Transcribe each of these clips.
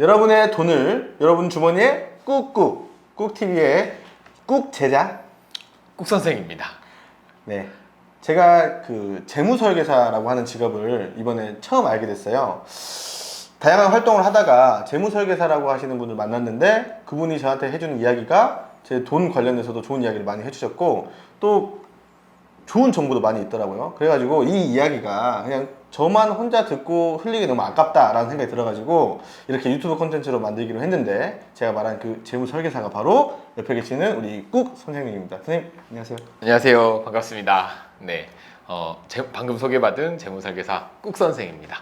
여러분의 돈을 여러분 주머니에 꾹꾹 꾹TV의 꾹 제자. 국 선생입니다. 네. 제가 그 재무설계사라고 하는 직업을 이번에 처음 알게 됐어요. 다양한 활동을 하다가 재무설계사라고 하시는 분을 만났는데 그분이 저한테 해주는 이야기가 제 돈 관련해서도 좋은 이야기를 많이 해주셨고 또 좋은 정보도 많이 있더라고요. 그래가지고 이 이야기가 그냥 저만 혼자 듣고 흘리기 너무 아깝다라는 생각이 들어가지고 이렇게 유튜브 콘텐츠로 만들기로 했는데 제가 말한 그 재무 설계사가 바로 옆에 계시는 우리 꾹 선생님입니다. 선생님 안녕하세요. 안녕하세요. 반갑습니다. 네. 어, 제- 방금 소개받은 재무 설계사 국 선생입니다.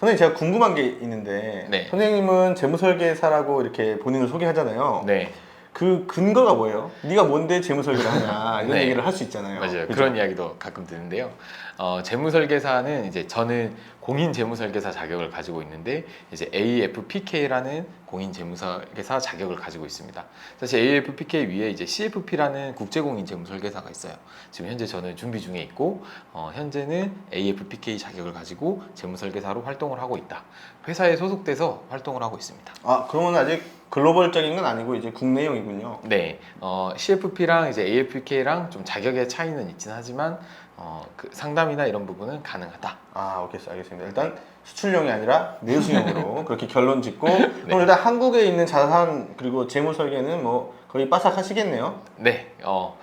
선생님 제가 궁금한 게 있는데 네. 선생님은 재무 설계사라고 이렇게 본인을 소개하잖아요. 네. 그 근거가 뭐예요? 네가 뭔데 재무 설계를 하냐 이런 네. 얘기를 할 수 있잖아요. 맞아요. 그런 이야기도 가끔 드는데요. 어, 재무설계사는 이제 저는 공인 재무설계사 자격을 가지고 있는데 이제 AFPK라는 공인 재무설계사 자격을 가지고 있습니다. 사실 AFPK 위에 이제 CFP라는 국제공인 재무설계사가 있어요. 지금 현재 저는 준비 중에 있고 어, 현재는 AFPK 자격을 가지고 재무설계사로 활동을 하고 있다. 회사에 소속돼서 활동을 하고 있습니다. 아 그러면 아직 글로벌적인 건 아니고 이제 국내용이군요. 네, 어, CFP랑 이제 AFPK랑 좀 자격의 차이는 있긴 하지만 어, 그 상담이나 이런 부분은 가능하다. 아, 오케이, 알겠습니다. 일단 수출용이 아니라 내수용으로 그렇게 결론 짓고 네. 그럼 일단 한국에 있는 자산 그리고 재무 설계는 뭐 거의 빠삭하시겠네요. 네, 어,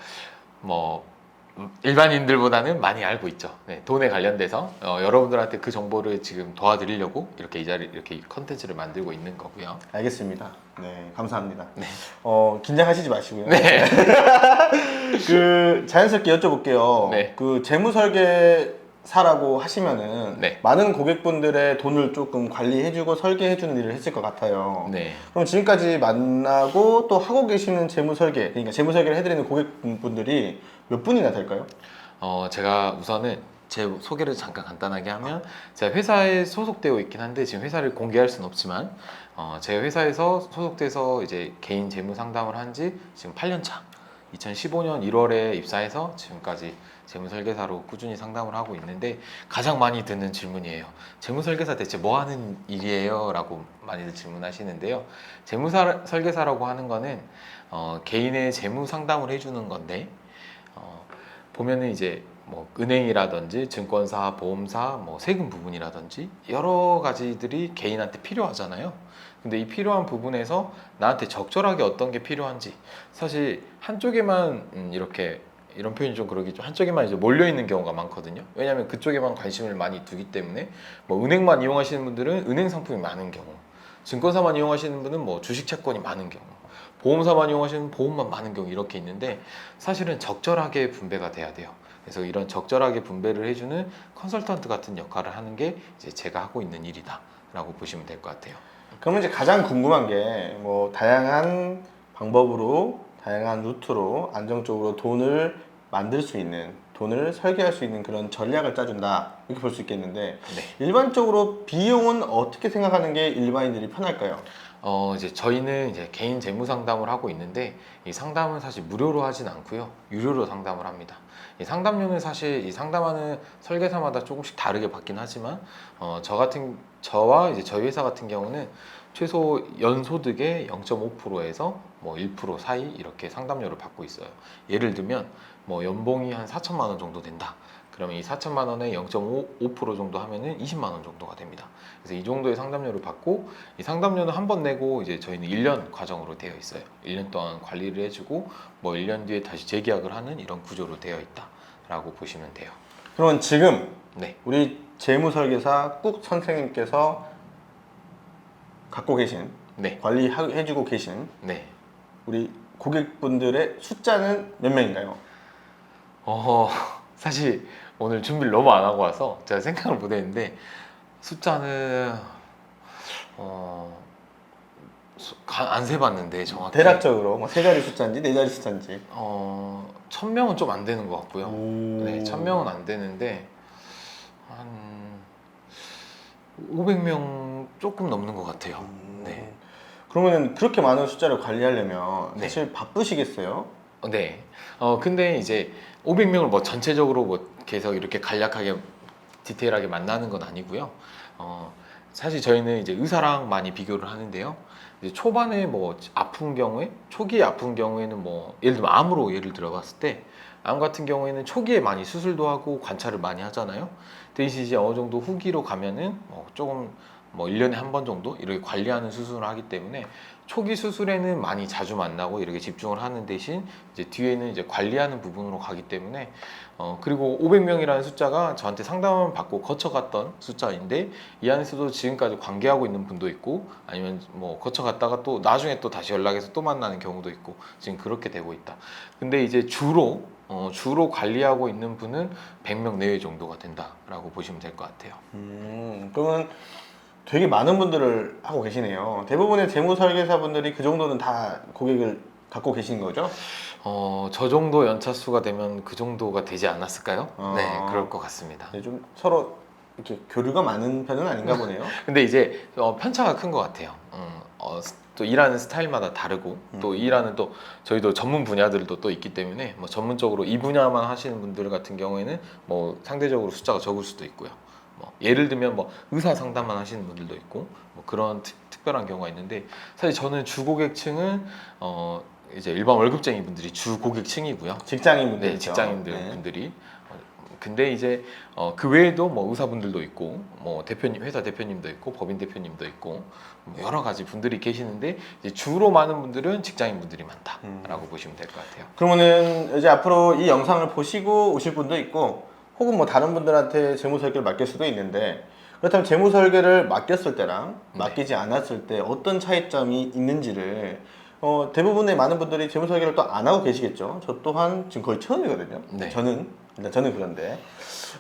뭐 음, 일반인들보다는 많이 알고 있죠. 네, 돈에 관련돼서 어, 여러분들한테 그 정보를 지금 도와드리려고 이렇게 이 자리 이렇게 컨텐츠를 만들고 있는 거고요. 알겠습니다. 네, 감사합니다. 네. 어, 긴장하시지 마시고요. 네, 그 자연스럽게 여쭤볼게요. 네. 그 재무 설계 사라고 하시면은 네. 많은 고객분들의 돈을 조금 관리해주고 설계해주는 일을 했을 것 같아요. 네, 그럼 지금까지 만나고 또 하고 계시는 재무 설계, 그러니까 재무 설계를 해드리는 고객분들이 몇 분이나 될까요? 어, 제가 우선은 제 소개를 잠깐 간단하게 하면 제가 회사에 소속되어 있긴 한데 지금 회사를 공개할 수는 없지만 어, 제 회사에서 소속돼서 이제 개인 재무 상담을 한 지 지금 8년 차. 2015년 1월에 입사해서 지금까지 재무 설계사로 꾸준히 상담을 하고 있는데 가장 많이 듣는 질문이에요. 재무 설계사 대체 뭐 하는 일이에요?라고 많이들 질문하시는데요. 재무 사- 설계사라고 하는 거는 어, 개인의 재무 상담을 해주는 건데 어, 보면은 이제 뭐 은행이라든지 증권사, 보험사, 뭐 세금 부분이라든지 여러 가지들이 개인한테 필요하잖아요. 근데 이 필요한 부분에서 나한테 적절하게 어떤 게 필요한지 사실 한쪽에만 음, 이렇게 이런 표현이 좀 그러겠죠. 한쪽에만 이제 몰려 있는 경우가 많거든요. 왜냐하면 그쪽에만 관심을 많이 두기 때문에 뭐 은행만 이용하시는 분들은 은행 상품이 많은 경우, 증권사만 이용하시는 분은 뭐 주식 채권이 많은 경우, 보험사만 이용하시는 보험만 많은 경우 이렇게 있는데 사실은 적절하게 분배가 돼야 돼요. 그래서 이런 적절하게 분배를 해주는 컨설턴트 같은 역할을 하는 게 이제 제가 하고 있는 일이다라고 보시면 될 것 같아요. 그러면 이제 가장 궁금한 게 뭐 다양한 방법으로 다양한 루트로 안정적으로 돈을 만들 수 있는 돈을 설계할 수 있는 그런 전략을 짜준다 이렇게 볼 수 있겠는데 네. 일반적으로 비용은 어떻게 생각하는 게 일반인들이 편할까요? 어 이제 저희는 이제 개인 재무 상담을 하고 있는데 이 상담은 사실 무료로 하진 않고요 유료로 상담을 합니다. 이 상담료는 사실 이 상담하는 설계사마다 조금씩 다르게 받긴 하지만 어 저 같은 저와 이제 저희 회사 같은 경우는 최소 연소득의 0.5%에서 뭐 1% 사이 이렇게 상담료를 받고 있어요. 예를 들면 뭐 연봉이 한 4천만 원 정도 된다. 그러면 이 4천만 원에 0.5% 정도 하면은 20만 원 정도가 됩니다. 그래서 이 정도의 상담료를 받고 이 상담료는 한 번 내고 이제 저희는 1년 과정으로 되어 있어요. 1년 동안 관리를 해주고 뭐 1년 뒤에 다시 재계약을 하는 이런 구조로 되어 있다라고 보시면 돼요. 그러면 지금 네, 우리 재무 설계사 꾹 선생님께서 갖고 계신 네, 관리해주고 계신 네. 우리 고객분들의 숫자는 몇 명인가요? 어 사실 오늘 준비를 너무 안 하고 와서 제가 생각을 못 했는데 숫자는 어 안 세봤는데 정확히 대략적으로 뭐 세 자리 숫자인지 네 자리 숫자인지. 어 천 명은 좀 안 되는 것 같고요. 오. 네, 천 명은 안 되는데 한 500명 조금 넘는 것 같아요. 음. 네. 그러면 그렇게 많은 숫자를 관리하려면 네. 사실 바쁘시겠어요? 어, 네. 어 근데 이제 500명을 뭐 전체적으로 뭐 계속 이렇게 간략하게 디테일하게 만나는 건 아니고요. 어 사실 저희는 이제 의사랑 많이 비교를 하는데요. 이제 초반에 뭐 아픈 경우에 초기에 아픈 경우에는 뭐 예를 들면 암으로 예를 들어봤을 때 암 같은 경우에는 초기에 많이 수술도 하고 관찰을 많이 하잖아요. 대신 이제 어느 정도 후기로 가면은 뭐 조금 뭐 1년에 한 번 정도 이렇게 관리하는 수술을 하기 때문에 초기 수술에는 많이 자주 만나고 이렇게 집중을 하는 대신 이제 뒤에는 이제 관리하는 부분으로 가기 때문에 어 그리고 500명이라는 숫자가 저한테 상담을 받고 거쳐갔던 숫자인데 이 안에서도 지금까지 관계하고 있는 분도 있고 아니면 뭐 거쳐갔다가 또 나중에 또 다시 연락해서 또 만나는 경우도 있고 지금 그렇게 되고 있다. 근데 이제 주로 어 주로 관리하고 있는 분은 100명 내외 정도가 된다라고 보시면 될 것 같아요. 음, 그러면 되게 많은 분들을 하고 계시네요. 대부분의 재무 설계사분들이 그 정도는 다 고객을 갖고 계신 거죠? 어, 저 정도 연차 수가 되면 그 정도가 되지 않았을까요? 어. 네, 그럴 것 같습니다. 네, 좀 서로 이렇게 교류가 많은 편은 아닌가 보네요. 근데 이제 어, 편차가 큰 것 같아요. 음, 어, 스- 또 일하는 스타일마다 다르고 또 일하는 또 저희도 전문 분야들도 또 있기 때문에 뭐 전문적으로 이 분야만 하시는 분들 같은 경우에는 뭐 상대적으로 숫자가 적을 수도 있고요. 뭐 예를 들면 뭐 의사 상담만 하시는 분들도 있고 뭐 그런 특, 특별한 경우가 있는데 사실 저는 주 고객층은 어 이제 일반 월급쟁이 분들이 주 고객층이고요. 직장인분들 네. 직장인들 네. 분들이. 어, 근데 이제 어, 그 외에도 뭐 의사분들도 있고, 뭐 대표님 회사 대표님도 있고, 법인 대표님도 있고, 뭐 여러 가지 분들이 계시는데 이제 주로 많은 분들은 직장인 분들이 많다라고 보시면 될 것 같아요. 그러면은 이제 앞으로 이 영상을 보시고 오실 분도 있고 혹은 뭐 다른 분들한테 재무 설계를 맡길 수도 있는데 그렇다면 재무 설계를 맡겼을 때랑 네. 맡기지 않았을 때 어떤 차이점이 있는지를 어, 대부분의 많은 분들이 재무 설계를 또 안 하고 계시겠죠. 저 또한 지금 거의 처음이거든요. 네. 저는 일단 저는 그런데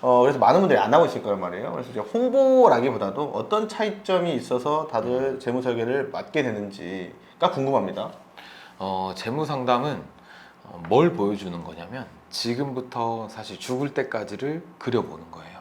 어, 그래서 많은 분들이 안 하고 있을 거란 말이에요. 그래서 이제 홍보라기보다도 어떤 차이점이 있어서 다들 재무 설계를 맡게 되는지가 궁금합니다. 어, 재무 상담은 어, 뭘 보여주는 거냐면 지금부터 사실 죽을 때까지를 그려보는 거예요.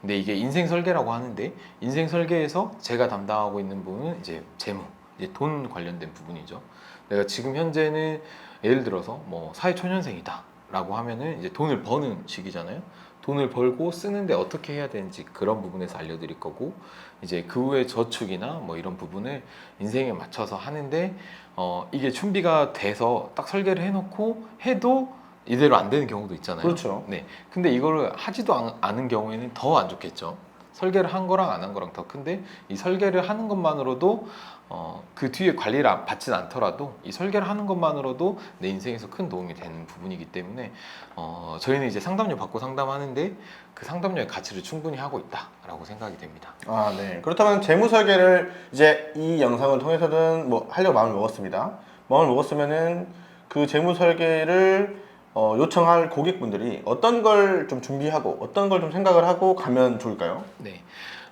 근데 이게 인생 설계라고 하는데 인생 설계에서 제가 담당하고 있는 부분은 이제 재무, 이제 돈 관련된 부분이죠. 내가 지금 현재는 예를 들어서 뭐 사회초년생이다라고 하면은 이제 돈을 버는 시기잖아요. 돈을 벌고 쓰는데 어떻게 해야 되는지 그런 부분에서 알려드릴 거고 이제 그 후에 저축이나 뭐 이런 부분을 인생에 맞춰서 하는데 어 이게 준비가 돼서 딱 설계를 해놓고 해도 이대로 안 되는 경우도 있잖아요. 그렇죠. 네. 근데 이거를 하지도 않- 않은 경우에는 더 안 좋겠죠. 설계를 한 거랑 안 한 거랑 더 큰데 이 설계를 하는 것만으로도 어, 그 뒤에 관리를 안- 받진 않더라도 이 설계를 하는 것만으로도 내 인생에서 큰 도움이 되는 부분이기 때문에 어, 저희는 이제 상담료 받고 상담하는데 그 상담료의 가치를 충분히 하고 있다라고 생각이 됩니다. 아, 네. 그렇다면 재무 설계를 이제 이 영상을 통해서든 뭐 하려고 마음을 먹었습니다. 마음을 먹었으면은 그 재무 설계를 어, 요청할 고객분들이 어떤 걸 좀 준비하고 어떤 걸 좀 생각을 하고 가면 좋을까요? 네.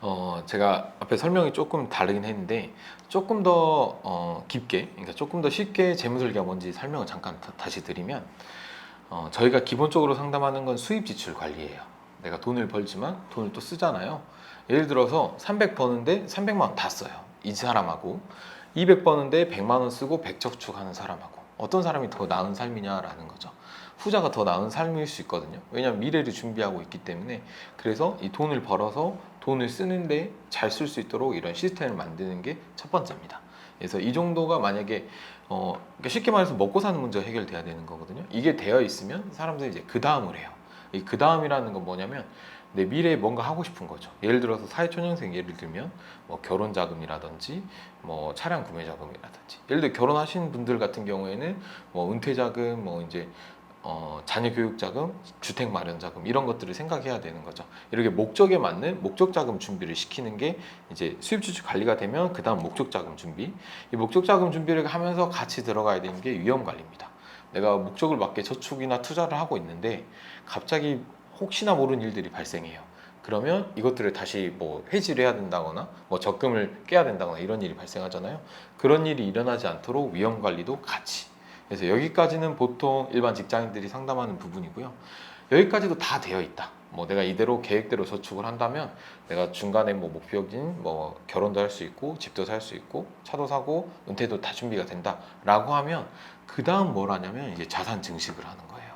어, 제가 앞에 설명이 조금 다르긴 했는데 조금 더 어, 깊게, 그러니까 조금 더 쉽게 재무설계가 뭔지 설명을 잠깐 다, 시 드리면 어, 저희가 기본적으로 상담하는 건 수입 지출 관리예요. 내가 돈을 벌지만 돈을 또 쓰잖아요. 예를 들어서 300 버는데 300만 원 다 써요. 이 사람하고 200 버는데 100만 원 쓰고 100 저축하는 사람하고 어떤 사람이 더 나은 삶이냐라는 거죠. 후자가 더 나은 삶일 수 있거든요. 왜냐하면 미래를 준비하고 있기 때문에 그래서 이 돈을 벌어서 돈을 쓰는데 잘 쓸 수 있도록 이런 시스템을 만드는 게 첫 번째입니다. 그래서 이 정도가 만약에 어 그러니까 쉽게 말해서 먹고 사는 문제가 해결돼야 되는 거거든요. 이게 되어 있으면 사람들이 이제 그 다음을 해요. 이 그 다음이라는 건 뭐냐면 내 미래에 뭔가 하고 싶은 거죠. 예를 들어서 사회초년생 예를 들면 뭐 결혼 자금이라든지 뭐 차량 구매 자금이라든지 예를 들어 결혼하신 분들 같은 경우에는 뭐 은퇴 자금 뭐 이제 어, 자녀 교육 자금, 주택 마련 자금 이런 것들을 생각해야 되는 거죠. 이렇게 목적에 맞는 목적 자금 준비를 시키는 게 이제 수입 주출 관리가 되면 그다음 목적 자금 준비. 이 목적 자금 준비를 하면서 같이 들어가야 되는 게 위험 관리입니다. 내가 목적을 맞게 저축이나 투자를 하고 있는데 갑자기 혹시나 모르는 일들이 발생해요. 그러면 이것들을 다시 뭐 해지를 해야 된다거나 뭐 적금을 깨야 된다거나 이런 일이 발생하잖아요. 그런 일이 일어나지 않도록 위험 관리도 같이 그래서 여기까지는 보통 일반 직장인들이 상담하는 부분이고요. 여기까지도 다 되어 있다. 뭐 내가 이대로 계획대로 저축을 한다면 내가 중간에 뭐 목표인 뭐 결혼도 할 수 있고 집도 살 수 있고 차도 사고 은퇴도 다 준비가 된다라고 하면 그 다음 뭘 하냐면 이제 자산 증식을 하는 거예요.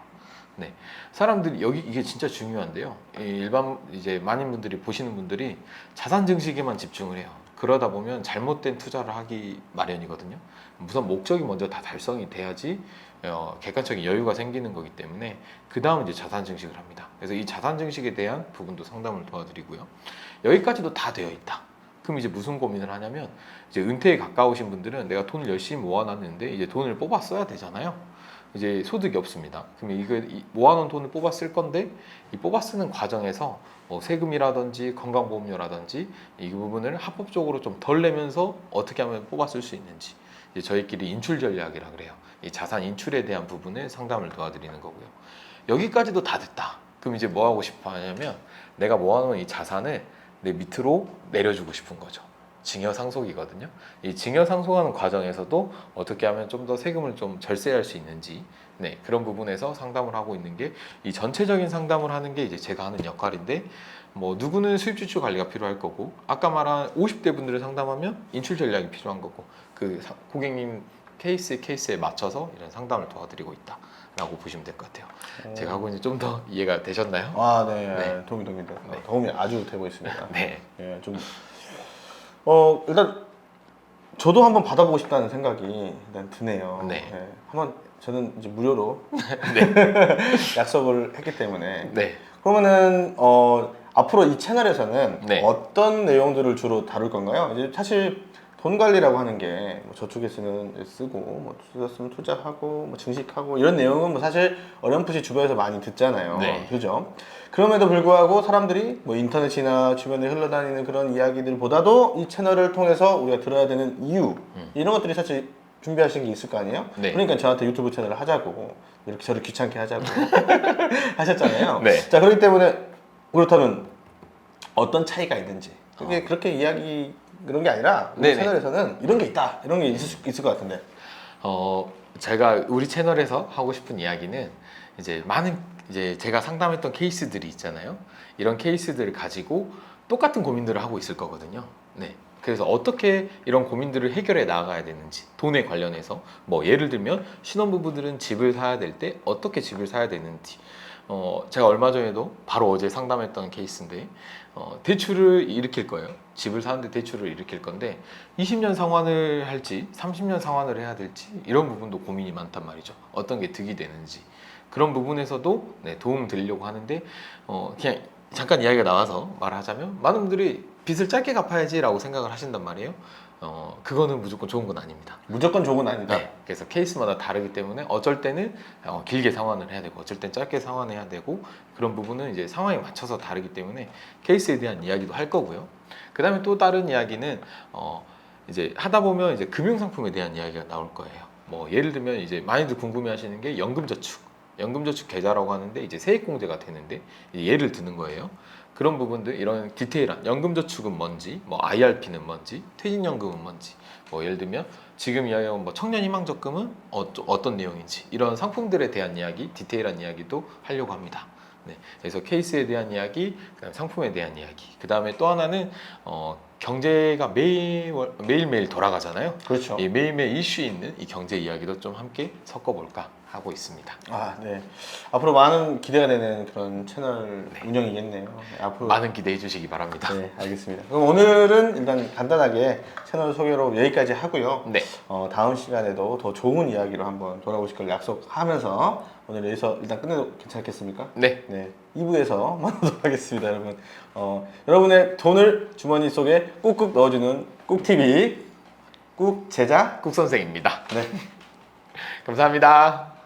네, 사람들이 여기 이게 진짜 중요한데요. 이 일반 이제 많은 분들이 보시는 분들이 자산 증식에만 집중을 해요. 그러다 보면 잘못된 투자를 하기 마련이거든요. 우선 목적이 먼저 다 달성이 돼야지 어, 객관적인 여유가 생기는 거기 때문에 그 다음 이제 자산 증식을 합니다. 그래서 이 자산 증식에 대한 부분도 상담을 도와드리고요. 여기까지도 다 되어 있다. 그럼 이제 무슨 고민을 하냐면 이제 은퇴에 가까우신 분들은 내가 돈을 열심히 모아놨는데 이제 돈을 뽑아 써야 되잖아요. 이제 소득이 없습니다. 그러면 이거 이 모아놓은 돈을 뽑아 쓸 건데 이 뽑아 쓰는 과정에서 뭐 세금이라든지 건강보험료라든지 이 부분을 합법적으로 좀 덜 내면서 어떻게 하면 쓸수 있는지 저희끼리 인출 전략이라 그래요. 이 자산 인출에 대한 부분을 상담을 도와드리는 거고요. 여기까지도 다 됐다. 그럼 이제 뭐 하고 싶어 하냐면 내가 모아놓은 이 자산을 내 밑으로 내려주고 싶은 거죠. 증여 상속이거든요. 이 증여 상속하는 과정에서도 어떻게 하면 좀 더 세금을 좀 절세할 수 있는지 네, 그런 부분에서 상담을 하고 있는 게 이 전체적인 상담을 하는 게 이제 제가 하는 역할인데 뭐 누구는 수입 지출 관리가 필요할 거고 아까 말한 50대 분들을 상담하면 인출 전략이 필요한 거고 그 사- 고객님 케이스 케이스에 맞춰서 이런 상담을 도와드리고 있다라고 보시면 될 것 같아요. 제가 하고 있는 좀 더 이해가 되셨나요? 아, 네. 네. 도움이 도움이 돼. 네. 도움이 아주 되고 있습니다. 네. 예, 좀 어, 일단 저도 한번 받아보고 싶다는 생각이 일단 드네요. 네. 예, 한번 저는 이제 무료로 네. 약속을 했기 때문에 네. 그러면은 어, 앞으로 이 채널에서는 네. 어떤 내용들을 주로 다룰 건가요? 이제 사실 돈 관리라고 하는 게 뭐 저축에 쓰는 쓰고 뭐 투자 쓰면 투자하고 뭐 증식하고 이런 내용은 뭐 사실 어렴풋이 주변에서 많이 듣잖아요. 네. 그죠? 그럼에도 불구하고 사람들이 뭐 인터넷이나 주변에 흘러다니는 그런 이야기들보다도 이 채널을 통해서 우리가 들어야 되는 이유 음. 이런 것들이 사실 준비하신 게 있을 거 아니에요? 네. 그러니까 저한테 유튜브 채널을 하자고 이렇게 저를 귀찮게 하자고 하셨잖아요. 네. 자 그렇기 때문에 그렇다면 어떤 차이가 있는지 그게 그렇게 이야기 그런 게 아니라 우리 아. 네네. 채널에서는 이런 게 있다 이런 게 있을, 수- 있을 것 같은데 어 제가 우리 채널에서 하고 싶은 이야기는 이제 많은 이제 제가 상담했던 케이스들이 있잖아요. 이런 케이스들을 가지고 똑같은 고민들을 하고 있을 거거든요. 네. 그래서 어떻게 이런 고민들을 해결해 나가야 되는지 돈에 관련해서 뭐 예를 들면 신혼부부들은 집을 사야 될 때 어떻게 집을 사야 되는지 어 제가 얼마 전에도 바로 어제 상담했던 케이스인데 어 대출을 일으킬 거예요. 집을 사는데 대출을 일으킬 건데 20년 상환을 할지 30년 상환을 해야 될지 이런 부분도 고민이 많단 말이죠. 어떤 게 득이 되는지 그런 부분에서도 네, 도움 드리려고 하는데 어, 그냥 잠깐 이야기가 나와서 말하자면 많은 분들이 빚을 짧게 갚아야지라고 생각을 하신단 말이에요. 어, 그거는 무조건 좋은 건 아닙니다. 무조건 좋은 건 아니다. 네, 그래서 케이스마다 다르기 때문에 어쩔 때는 어, 길게 상환을 해야 되고 어쩔 땐 짧게 상환해야 되고 그런 부분은 이제 상황에 맞춰서 다르기 때문에 케이스에 대한 이야기도 할 거고요. 그다음에 또 다른 이야기는 어, 이제 하다 보면 이제 금융 상품에 대한 이야기가 나올 거예요. 뭐 예를 들면 이제 많이들 궁금해하시는 게 연금저축, 연금저축 계좌라고 하는데 이제 세액공제가 되는데 예를 드는 거예요. 그런 부분들 이런 디테일한 연금저축은 뭔지, 뭐 IRP는 뭔지, 퇴직연금은 뭔지, 뭐 예를 들면 지금 이야기한 뭐 청년희망적금은 어, 어떤 내용인지 이런 상품들에 대한 이야기, 디테일한 이야기도 하려고 합니다. 네, 그래서 케이스에 대한 이야기, 그다음 상품에 대한 이야기, 그 다음에 또 하나는 어, 경제가 매일 매일매일 돌아가잖아요. 그렇죠. 이 매일매일 이슈 있는 이 경제 이야기도 좀 함께 섞어볼까 하고 있습니다. 아, 네. 앞으로 많은 기대가 되는 그런 채널 운영이겠네요. 네, 앞으로 많은 기대해 주시기 바랍니다. 네, 알겠습니다. 그럼 오늘은 일단 간단하게 채널 소개로 여기까지 하고요. 네, 어, 다음 시간에도 더 좋은 이야기로 한번 돌아오실 걸 약속하면서 오늘 여기서 일단 끝내도 괜찮겠습니까? 네, 네, 2부에서 만나도록 하겠습니다, 여러분. 어, 여러분의 돈을 주머니 속에 꾹꾹 넣어주는 꾹TV, 꾹 제자. 국 선생입니다. 네. 감사합니다.